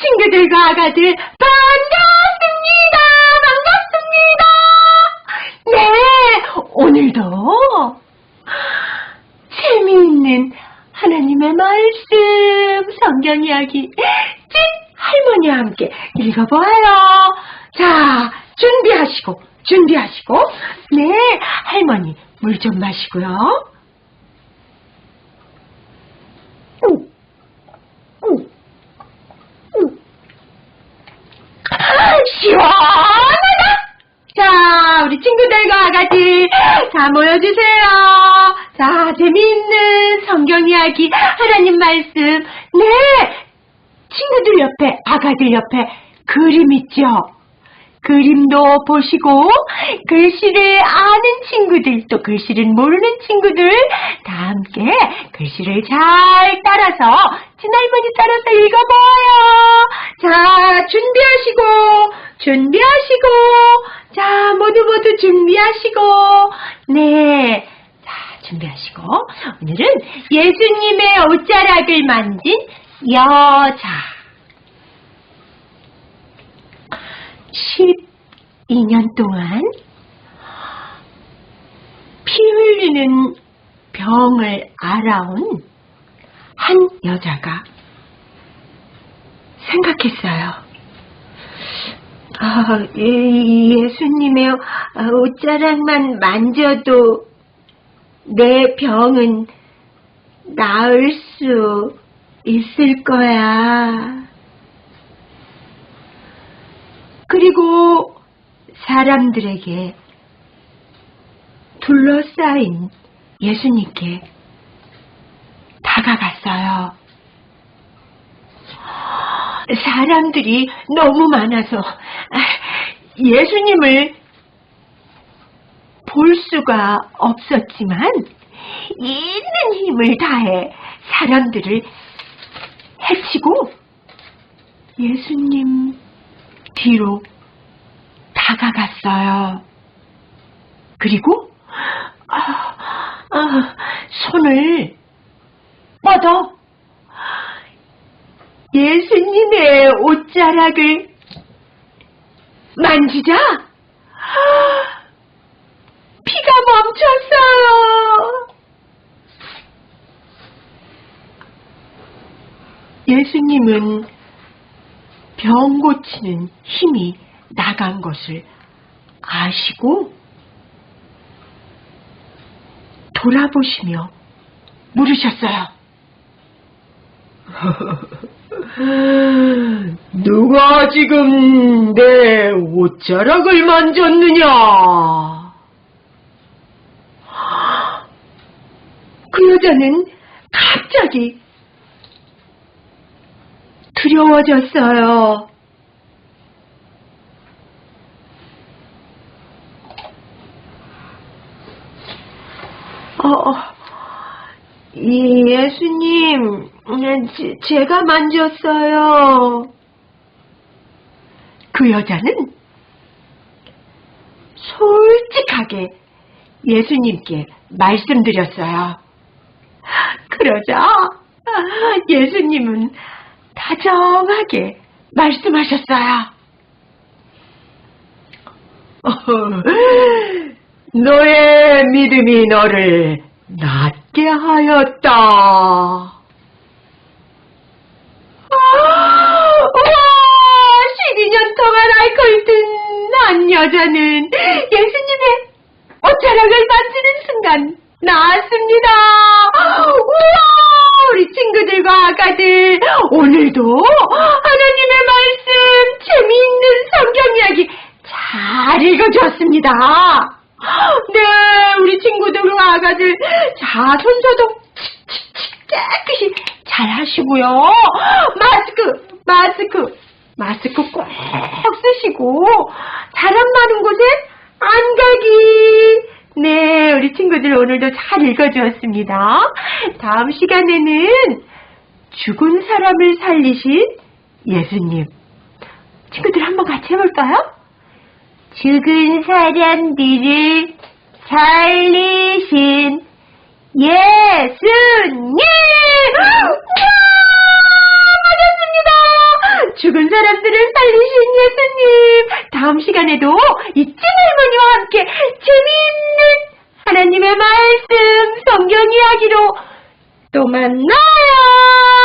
친구들과 아가들 반갑습니다. 반갑습니다. 네, 오늘도 재미있는 하나님의 말씀, 성경 이야기, 찐 할머니와 함께 읽어보아요. 자, 준비하시고, 준비하시고, 네, 할머니, 물 좀 마시고요. 우, 우, 우. 시원하다! 자, 우리 친구들과 아가들, 다 모여주세요. 자, 재미있는 성경 이야기, 하나님 말씀. 네! 친구들 옆에, 아가들 옆에 그림 있죠? 그림도 보시고, 글씨를 아는 친구들, 또 글씨를 모르는 친구들, 다 함께 글씨를 잘 따라서, 친할머니 따라서 읽어봐요. 자, 준비하시고, 준비하시고, 자, 모두 모두 준비하시고, 네. 자, 준비하시고, 오늘은 예수님의 옷자락을 만진 여자. 12년 동안 피 흘리는 병을 알아온 한 여자가 생각했어요. 아, 이 예수님의 옷자락만 만져도 내 병은 나을 수 있을 거야. 그리고 사람들에게 둘러싸인 예수님께 다가갔어요. 사람들이 너무 많아서 예수님을 볼 수가 없었지만 있는 힘을 다해 사람들을 해치고 예수님 뒤로 다가갔어요. 그리고 아, 아, 손을 뻗어 예수님의 옷자락을 만지자 피가 멈췄어요. 예수님은 병 고치는 힘이 나간 것을 아시고 돌아보시며 물으셨어요. 누가 지금 내 옷자락을 만졌느냐? 그 여자는 갑자기 두려워졌어요. 어, 이 예수님, 제, 제가 만졌어요. 그 여자는 솔직하게 예수님께 말씀드렸어요. 그러자 예수님은 다정하게 말씀하셨어요. 너의 믿음이 너를 낫게 하였다. 우와, 12년 동안 앓고 있던 한 여자는 예수님의 옷자락을 만지는 순간 나았습니다. 우와, 우리 친구들과 아가들, 오늘도 하나님의 말씀, 재미있는 성경 이야기 잘 읽어주었습니다. 네, 우리 친구들과 아가들, 자, 손소독 깨끗이 잘 하시고요. 마스크, 마스크, 마스크 꼭 쓰시고, 사람 많은 곳에 안 가기. 네, 우리 친구들 오늘도 잘 읽어주었습니다. 다음 시간에는 죽은 사람을 살리신 예수님. 친구들 한번 같이 해볼까요? 죽은 사람들을 살리신 예수님! 예수님, 다음 시간에도 이찐 할머니와 함께 재미있는 하나님의 말씀, 성경 이야기로 또 만나요!